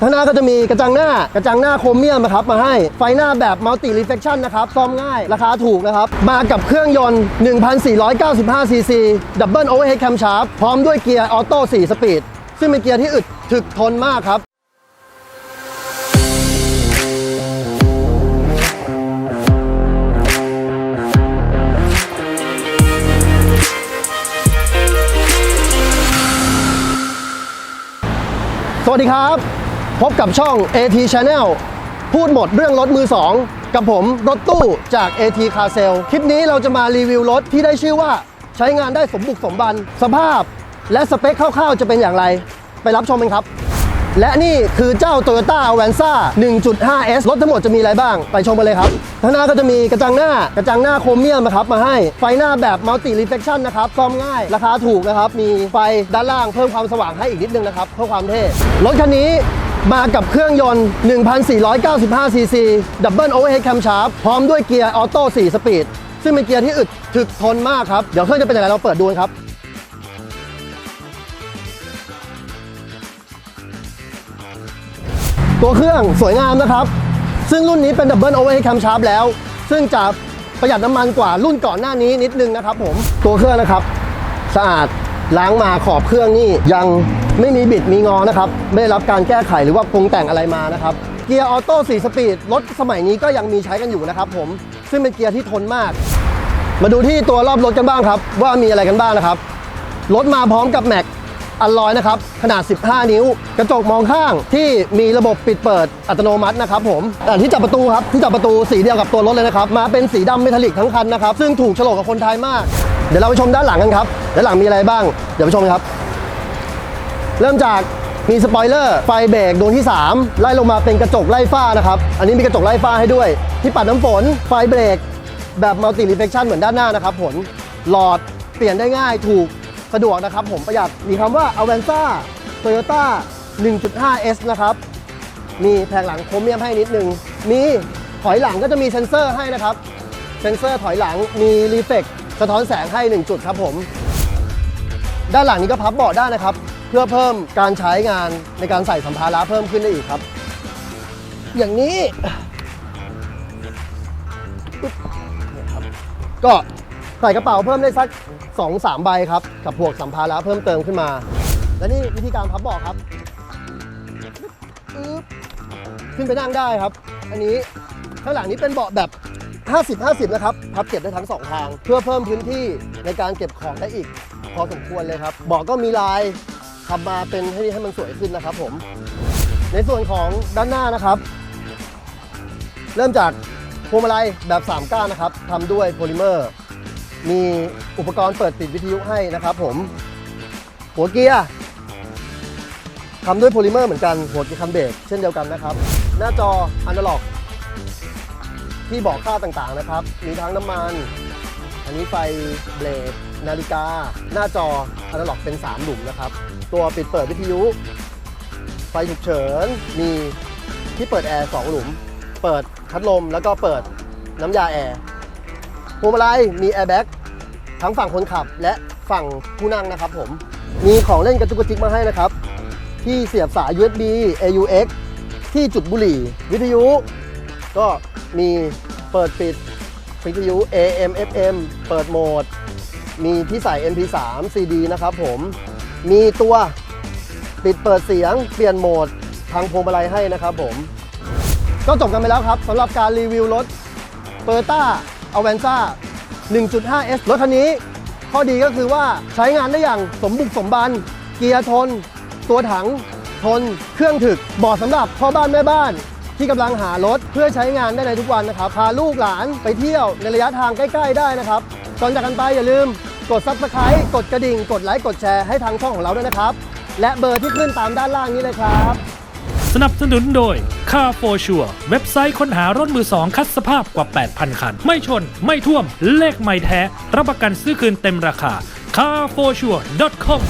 ข้างหน้าก็จะมีกระจังหน้ากระจังหน้าโครเมียมนะครับมาให้ไฟหน้าแบบมัลติรีเฟ c ชันนะครับซ่อมง่ายราคาถูกนะครับ มากับเครื่องยนต์ 1,495 ซีซีดับเบิลโอเวอร์เฮดแคมชาร์ปพร้อมด้วยเกียร์ออโต้4สปีดซึ่งเป็นเกียร์ที่อึดถึกทนมากครับสวัสดีครับ พบกับช่อง AT Channel พูดหมดเรื่องรถมือ2กับผมรถตู้จาก AT Car s a l e คลิปนี้เราจะมารีวิวรถที่ได้ชื่อว่าใช้งานได้สมบุกสมบัน สภาพ และสเปคคร่าวๆ จะเป็นอย่างไร ไปรับชมกันครับ และนี่คือเจ้า Toyota Avanza 1.5S รถทั้งหมดจะมีอะไรบ้าง ไปชมกันเลยครับข้างหน้าก็จะมีกระจังหน้ากระจังหน้าโครเมียมนะครับมาให้ ไฟหน้าแบบมัลติรีเฟ c ชันนะครับซ่อมง่าย ราคาถูกนะครับ มีไฟด้านล่างเพิ่มความสว่างให้อีกนิดนึงนะครับเพื่อความเท่ รถคันนี้ มากับเครื่องยนต์ 1,495 ซีซีดับเบิลโอเวอร์เฮดแคมชาร์ปพร้อมด้วยเกียร์ออโต้ 4 สปีด ซึ่งเป็นเกียร์ที่อึดถึกทนมากครับ เดี๋ยวเครื่องจะเป็นยังไงเราเปิดดูกันครับตัวเครื่องสวยงามนะครับ ซึ่งรุ่นนี้เป็นดับเบิลโอเวอร์เฮดแคมชาร์ปแล้ว ซึ่งจะประหยัดน้ำมันกว่ารุ่นก่อนหน้านี้นิดนึงนะครับผมตัวเครื่องนะครับ สะอาด ล้างมาขอบเครื่องนี่ยังไม่มีบิดมีงอนะครับ ไม่ได้รับการแก้ไขหรือว่าปรุงแต่งอะไรมานะครับ เกียร์ออโต้4สปีดรถสมัยนี้ก็ยังมีใช้กันอยู่นะครับผมซึ่งเป็นเกียร์ที่ทนมาก มาดูที่ตัวรอบรถกันบ้างครับ ว่ามีอะไรกันบ้างนะครับรถมาพร้อมกับแม็กอัลลอยนะครับขนาด 15 นิ้ว กระจกมองข้างที่มีระบบปิดเปิดอัตโนมัตินะครับผมอ่าที่จับประตูครับที่จับประตูสีเดียวกับตัวรถเลยนะครับ มาเป็นสีดำเมทัลลิกทั้งคันนะครับ ซึ่งถูกโฉลกกับคนไทยมาก เดี๋ยวเราไปชมด้านหลังกันครับด้านหลังมีอะไรบ้าง เดี๋ยวไปชมครับ เริ่มจากมีสปอยเลอร์ไฟเบรกดวงที่ 3 ไล่ลงมาเป็นกระจกไล่ฝ้านะครับ อันนี้มีกระจกไล่ฝ้าให้ด้วย ที่ปัดน้ำฝนไฟเบรกแบบมัลติรีเฟ c ชันเหมือนด้านหน้านะครับผลหลอดเปลี่ยนได้ง่ายถูกสะดวกนะครับผมประหยัดมีคำว่า Avanza Toyota 1.5S นะครับ มีแผงหลังโครเมียมให้นิดนึง มีถอยหลังก็จะมีเซ็นเซอร์ให้นะครับ เซ็นเซอร์ถอยหลังมีรีเฟก สะท้อนแสงให้ 1 จุดครับผม ด้านหลังนี้ก็พับเบาะได้นะครับ เพื่อเพิ่มการใช้งานในการใส่สัมภาระเพิ่มขึ้นได้อีกครับ อย่างนี้ก็ใส่กระเป๋าเพิ่มได้สัก 2-3 ใบครับ กับพวกสัมภาระเพิ่มเติมขึ้นมา และนี่วิธีการพับเบาะครับอึ๊บขึ้นไปนั่งได้ครับ อันนี้ข้างหลังนี้เป็นเบาะแบบ 50-50 นะครับ พับเก็บได้ทั้งสองทาง เพื่อเพิ่มพื้นที่ในการเก็บของได้อีก พอสมควรเลยครับเบาะก็มีลายทำมาเป็นให้ให้มันสวยขึ้นนะครับผม ในส่วนของด้านหน้านะครับ เริ่มจากพวงมาลัยแบบ3ก้านนะครับทำด้วยโพลิเมอร์ มีอุปกรณ์เปิดปิดวิทยุให้นะครับผมหัวเกียร์ทำด้วยโพลิเมอร์เหมือนกันหัวเกียร์คันเบรกเช่นเดียวกันนะครับ หน้าจออนาล็อก ที่บอกค่าต่างๆนะครับ มีทั้งน้ำมัน อันนี้ไฟเบรกนาฬิกา หน้าจออนาล็อกเป็น 3 หลุมนะครับ ตัวปิดเปิดวิทยุ ไฟฉุกเฉิน มีที่เปิดแอร์2หลุม เปิดพัดลมแล้วก็เปิดน้ำยาแอร์พวงมาลัยมีแอร์แบ็กทั้งฝั่งคนขับและฝั่งผู้นั่งนะครับผม มีของเล่นกระจุกกระจิกมาให้นะครับ ที่เสียบสาย USB AUX ที่จุดบุหรี่ วิทยุ ก็มีเปิดปิดวิทยุ AM FM เปิดโหมด มีที่ใส่ MP3 CD นะครับผม มีตัวปิดเปิดเสียงเปลี่ยนโหมดทางพวงมาลัยให้นะครับผม ก็จบกันไปแล้วครับสำหรับการรีวิวรถ Toyota Avanza 1.5S รถคันนี้ข้อดีก็คือว่าใช้งานได้อย่างสมบุกสมบัน เกียร์ทน ตัวถัง ทน เครื่องถึกเหมาะสำหรับพ่อบ้านแม่บ้าน ที่กำลังหารถเพื่อใช้งานได้ในทุกวันนะครับ พาลูกหลานไปเที่ยวในระยะทางใกล้ ๆ ได้นะครับ ก่อนจากกันไปอย่าลืมกด Subscribe กดกระดิ่ง กดไลค์ กดแชร์ให้ทางช่องของเราด้วยนะครับ และเบอร์ที่ขึ้นตามด้านล่างนี้เลยครับ สนับสนุนโดย Car for Sure เว็บไซต์ค้นหารถมือสองคัดสภาพกว่า 8,000 คัน ไม่ชน ไม่ท่วม เลขไม่แท้ รับประกันซื้อคืนเต็มราคา carforsure.com